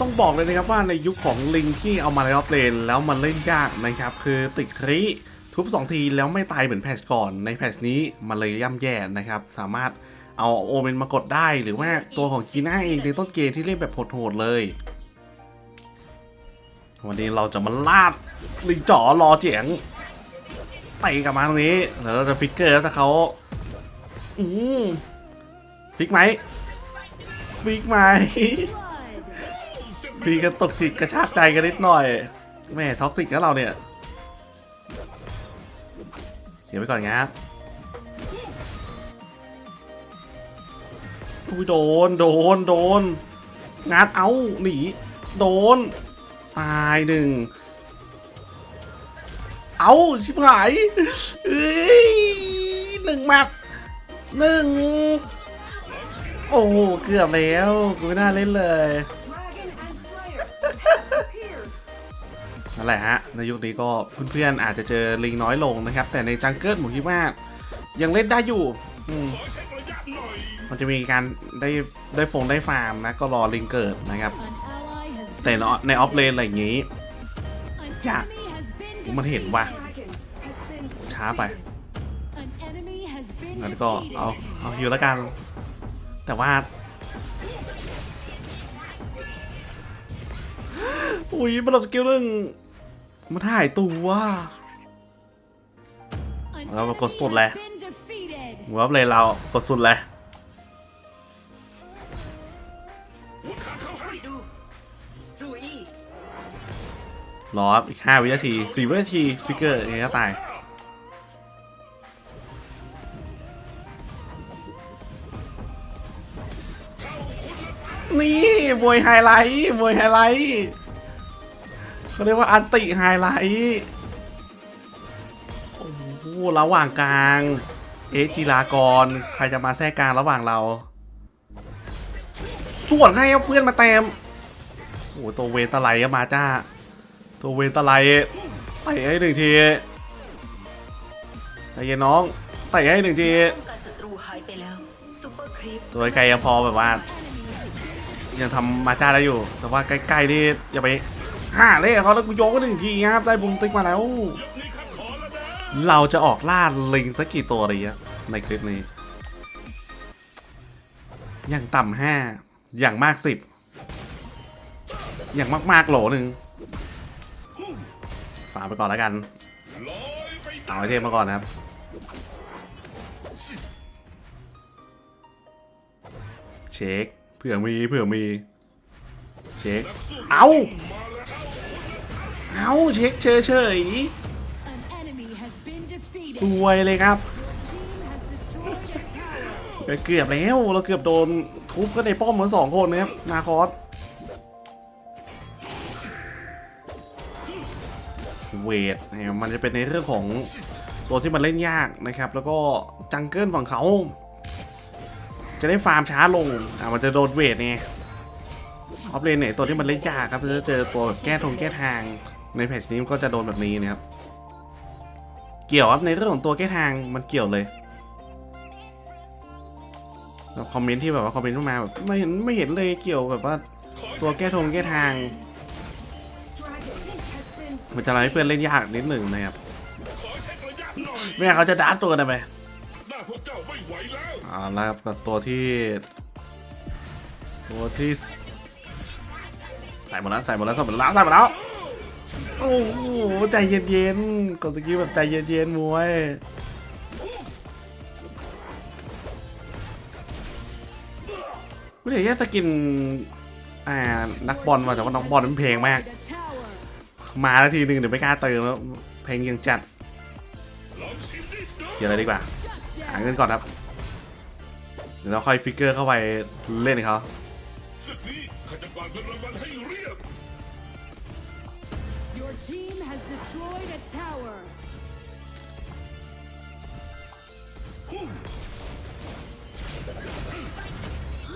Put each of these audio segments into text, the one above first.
ต้องบอกเลยนะครับว่าในยุคของลิงที่เอามาในออฟเลนแล้วมันเล่นยากนะครับ คือติดคริทุบ 2 ทีแล้วไม่ตายเหมือนแพชก่อน ในแพชนี้มันเลยย่ำแย่นะครับ สามารถเอาโอเมนมากดได้หรือว่าตัวของจีน่าเองในต้นเกมที่เล่นแบบโหดๆเลย วันนี้เราจะมาลาดลิงจ๋อรอเจียงเตะกลับมาตรงนี้แล้วเราจะฟิกเกอร์แล้วถ้าเขาอืมฟิกไหมฟิกไหม พี่ก็ตกจิกระชากใจกันนิดหน่อยแม่ท็อกซิกแล้วเราเนี่ยเดี๋ยวไปก่อนครับอุ้ยโดน โดน โดนงานเอาหนี โดน ตายหนึ่ง เอาชิบหายเอ้ยหนึ่งหมัดหนึ่ง โอ้เกือบแล้ว กูไม่น่าเล่นเลย นั่นแหละฮะในยุคนี้ก็เพื่อนๆอาจจะเจอลิงน้อยลงนะครับ แต่ในจังเกิลผมคิดว่ายังเล่นได้อยู่อืมันจะมีการได้ได้ฟงได้ฟาร์มนะ ก็รอลิงเกิดนะครับ แต่ในออฟเลนอะไรอย่างงี้อยากมันเห็นว่ะช้าไปงั้นก็เอาเอาฮิวแล้วกัน แต่ว่าอุ้ยมันหลบสกิลหนึ่ง มันถ่ายตัว เรามากดสุดเลยหัวอัพเลยเรากดสุดเลยดูดูอีรอครับอีก 5 วินาที 4 วินาที ฟิกเกอร์ยังไงก็ตาย นี่มวยไฮไลท์มวยไฮไลท์ เขาเรียกว่าอันติไฮไลท์โอ้โหระหว่างกลาง เอจิรากร ใครจะมาแทรกกลางระหว่างเรา ส่วนให้เอาเพื่อนมาเต็มโอ้โหตัวเวนตะไลก็มาจ้า ตัวเวนตะไลเตะให้หนึ่งทีใจเย็นน้องเตะให้หนึ่งทีตัวไกลยังพอแบบว่ายังทำมาจ้าได้อยู่ แต่ว่าใกล้ๆนี่อย่าไป ห่าเลยเขาแล้วกูโยกก็หนึ่งทีครับได้บุมติ๊กมาแล้ว เราจะออกล่าลิงสักกี่ตัวดีอะในคลิปนี้ อย่างต่ำห้าอย่างมากสิบอย่างมากๆโหลหนึ่งฝากไปก่อนแล้วกันเอาไอเทมมาก่อนนะครับเช็คเผื่อมีเผื่อมี เช็ค เอา เอาเช็คเฉยเฉยๆสวยเลยครับเกือบแล้วเราเกือบโดนทุบก็ในป้อมเหมือนสองคนนะครับนาคอสเวทเนี่ยมันจะเป็นในเรื่องของตัวที่มันเล่นยากนะครับ แล้วก็จังเกิลฝั่งเขา จะได้ฟาร์มช้าลงอะมันจะโดนเวทไงออฟเลนเนี่ยตัวที่มันเล่นยากครับจะเจอตัวแบบแก้ทงแก้ทาง ในแพทชนี้มันก็จะโดนแบบนี้นะครับ เกี่ยวครับในเรื่องของตัวแก้ทางมันเกี่ยวเลยแล้วคอมเมนต์ที่แบบว่าคอมเมนต์เข้ามาแบบไม่เห็นไม่เห็นเลยเกี่ยวแบบว่าตัวแก้ทงแก้ทาง มันจะทำให้เพื่อนเล่นยากนิดหนึ่งนะครับแม่งั้นเขาจะดัดตัวกันไมหน้าพวกเจ้าไม่ไหวแล้วครับกับตัวที่ ตัวที่ใส่หมดแล้วใส่หมดแล้วใส่หมดแล้วใส่หมดแล้ว โอ้โหใจเย็นๆกดสกิลแบบใจเย็นๆมวยไม่ได้แค่สกินอ่านักบอลว่ะแต่ว่านักบอลมันเพลงมาก มาแล้วทีหนึ่งเดี๋ยวไม่กล้าเติมแล้วเพลงยังจัดเขียนอะไรดีกว่าหาเงินก่อนครับเดี๋ยวเราค่อยฟิกเกอร์เข้าไปเล่นเขา Your team has destroyed a tower.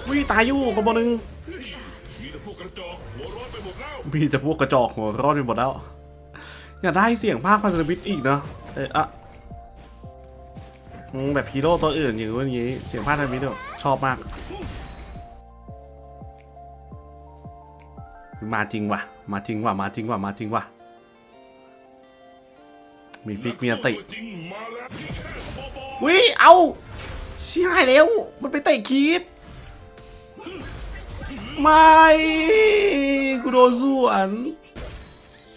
วิตายอยู่คนบนหนึ่งมีแต่พวกกระจอกหัวร้อนไปหมดแล้วมีแต่พวกกระจอกหัวรอดไปหมดแล้ว อยากได้เสียงภาคพันธมิตรอีกเนาะเอออะแบบฮีโร่ตัวอื่นอย่างว่าอย่างนี้ เสียงภาคพันธมิตรชอบมาก มาจริงว่ะ มาจริงว่ะ มาจริงว่ะ มาจริงว่ะ มีฟิกมีอันติตัวจริงมาแล้วที่แค่บอบอวิเอาเชี่ยเร็วมันไปเตะคีปไม่กูโดนสวน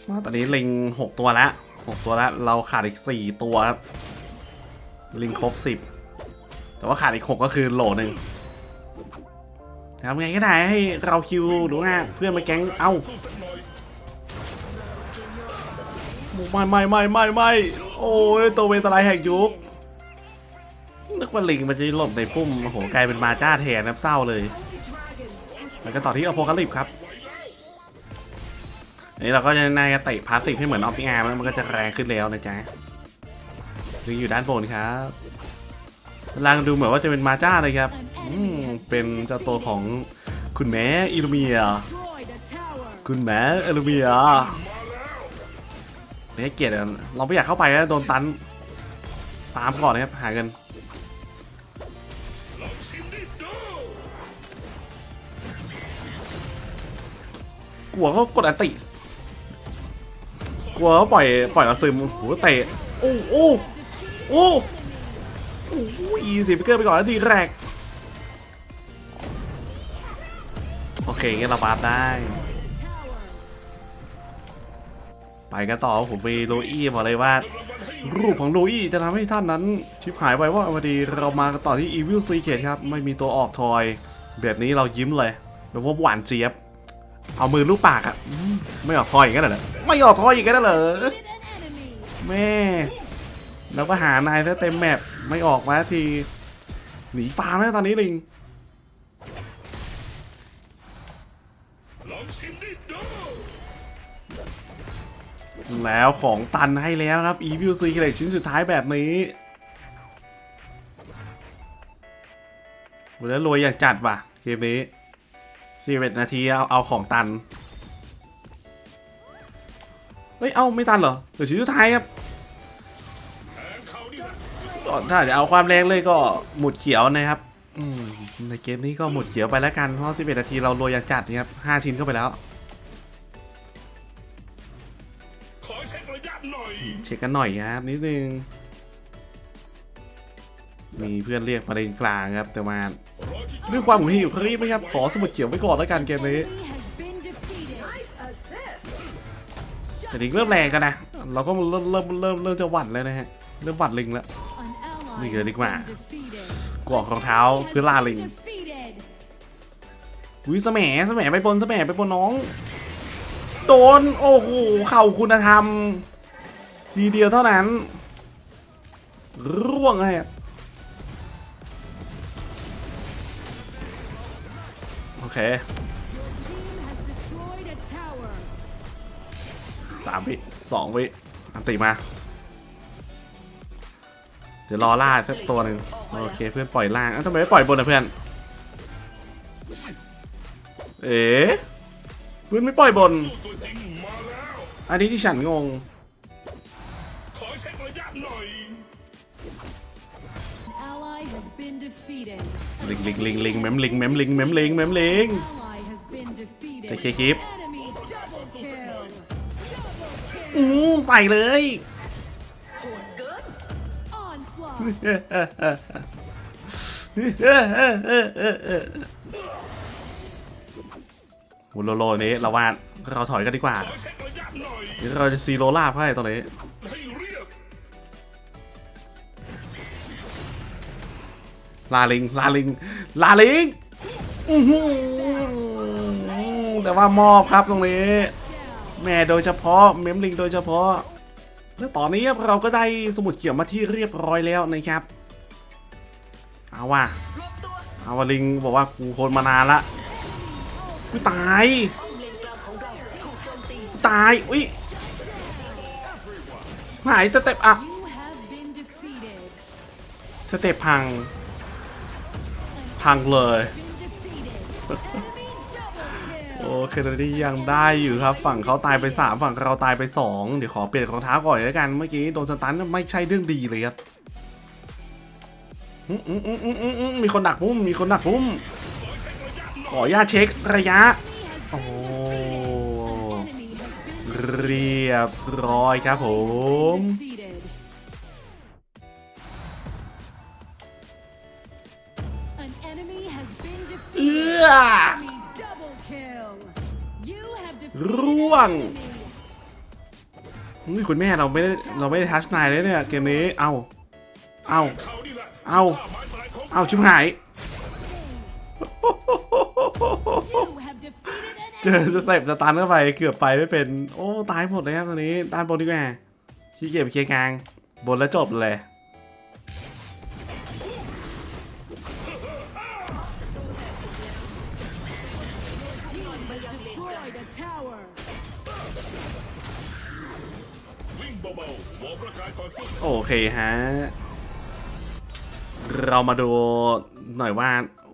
มาตอนนี้ลิงหกตัวแล้วหกตัวแล้วเราขาดอีกสี่ตัวครับ ลิงครบสิบแต่ว่าขาดอีกหกก็คือโหลหนึ่งทำไงก็ได้ให้เราคิวหรือว่าเพื่อนมาแก๊งเอ้าสู้สักหน่อย ไม่ไม่ไม่ไม่ไม่โอ้ยตัวเวทลายแห่งยุคนึกว่าลิงมันจะหล่นในปุ่มโอ้โหกลายเป็นมาจ้าแทนน้ำเศร้าเลย แล้วก็ต่อที่อโพคาลิปครับอันนี้เราก็จะนายเตะพาสซีฟให้เหมือนออฟติอาร์มันก็จะแรงขึ้นแล้วนะจ๊ะลิงอยู่ด้านบนครับกำลังดูเหมือนว่าจะเป็นมาจ้าเลยครับอืมเป็นเจ้าตัวของคุณแม่อิลูเมีย คุณแม่อิลูเมีย ไม่ให้เกียรติเราไม่อยากเข้าไปแล้วโดนตันตามก่อนนะครับหาเงินกลัวเขากดอันติกลัวเขาปล่อยปล่อยเราซึมโอ้โหเตะโอ้โอ้โอ้โอ้อีสิพิเกอร์ไปก่อนนาทีแรก โอเคงั้นเราปาร์ตได้ ไปกันต่อผมไปโรอี้บอกเลยว่า รูปของโรอี้จะทำให้ท่านนั้น ชิบหายไปว่าพอดีเรามากันต่อที่ Evil Secret ครับ ไม่มีตัวออกทอย แบบนี้เรายิ้มเลยแบบว่าหวานเจี๊ยบ เอามือลูบปากอะไม่ออกทอยอย่างนั้นเหรอไม่ออกทอยอย่างนั้นเหรอแม่แล้วก็หานายถ้าเต็มแมปไม่ออกมาทีหนีฟาร์มแล้วตอนนี้ลิง แล้วของตันให้แล้วครับ Evil Secret ชิ้นสุดท้ายแบบนี้แล้วรวยอย่างจัดว่ะเกมนี้11นาทีเอาเอาของตัน เฮ้ย เอาไม่ตันเหรอหลือชิ้นสุดท้ายครับถ้าจะเอาความแรงเลยก็หมุดเขียวนะครับอืมในเกมนี้ก็หมุดเขียวไปแล้วกันเพราะ11นาทีเรารวยอย่างจัดนะครับ5ชิ้นเข้าไปแล้ว ขอเช็คระยะหน่อยเช็คกันหน่อยครับนิดนึง มีเพื่อนเรียกประเด็นกลางครับ แต่มาด้วยความหงุดหงิดรีบไหมครับ ขอสมุดเขียวไว้ก่อนแล้วกันเกมนี้แต่ลิงเริ่มแรงกันนะ เราก็เริ่มเริ่มเริ่มเริ่มจะหวั่นแล้วนะฮะ เริ่มหวั่นลิงแล้ว An ally Đi has kìa, đi qua. been defeated. กวอกรองเท้าเพื่อล่าลิงวิสแหมสแหมไปบนสแหมไปบนน้อง โดน โอ้โห เข่าคุณธรรมทีเดียวเท่านั้น ร่วงเลยโอเคสามวิสองวิอันติมา เดี๋ยวรอล่าสักตัวหนึ่งโอเคเพื่อนปล่อยล่างอ้าวทำไมไม่ปล่อยบนอะเพื่อน เอ๋เพื่อนไม่ปล่อยบนตัวจริงมาแล้วอันนี้ที่ฉันงงขอเช็คระยะหน่อย An ally has been defeated. ลิงลิงลิงลิงแมมลิงแมมลิงแมมลิงแมมลิง Ally has been defeated. แต่เคคลิป Enemy double kill. Double อื kill. มใส่เลยโหดเกินโลโลนี้เราว่าเราถอยกันดีกว่าเดี๋ยวเราจะซีโรลาบให้ตอนนี้ลาลิงลาลิงลาลิงแต่ว่ามอบครับตรงนี้ แม่โดยเฉพาะเมมลิงโดยเฉพาะ แล้วตอนนี้เราก็ได้สมุดเขียวมาที่เรียบร้อยแล้วนะครับเอาว่ะเอาว่ะลิงบอกว่ากูโคนมานานละ กูตายป้อมเลนกลางของเราถูกโจมตีกูตาย อุ้ยหายสเต็ปอะ You have been defeated. สเต็ปพัง พังเลย Been defeated. Enemy double โอ kill. เคตอนนี้ยังได้อยู่ครับ ฝั่งเขาตายไป 3 ฝั่งเราตายไป 2 เดี๋ยวขอเปลี่ยนรองเท้าก่อนแล้วกัน เมื่อกี้โดนสตันไม่ใช่เรื่องดีเลยครับอืมอืมอืมอืมอืมอืมมีคนดักพุ่มมีคนดักพุ่ม ขออนุญาตเช็คระยะ Enemy has been defeated. An enemy has been เรียบร้อยครับผม defeated. An enemy has been เอื้ defeated. อ Enemy double kill. You have defeated ร่วง an enemy. นี่คุณแม่เราไม่ได้เราไม่ได้ทัชนายเลยเนี่ยเกมนี้ เอา เอาเขานี่แหละเอาหมายตายของเอาชิบหาย เจอ enemy. สเต็ปสตันเข้าไปเกือบไปไม่เป็น โอ้ตายหมดเลยครับตอนนี้ด้านบนดีกว่าขี้เกียจไปเคลียร์กลาง บนแล้วจบเลย Team has destroyed a tower. วิ่งเบาๆวอร์มร่างกายก่อนสู้โอเคฮะ เรามาดูหน่อยว่า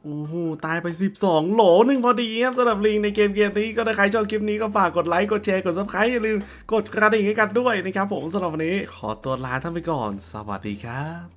โอ้โห ตายไป 12 โหลหนึ่งพอดีครับสำหรับลิงในเกมเกมนี้ก็ถ้าใครชอบคลิปนี้ก็ฝากกดไลค์ กดแชร์ กดซับสไครต์อย่าลืมกดกระดิ่งให้กันด้วยนะครับผมสำหรับวันนี้ขอตัวลาท่านไปก่อน สวัสดีครับ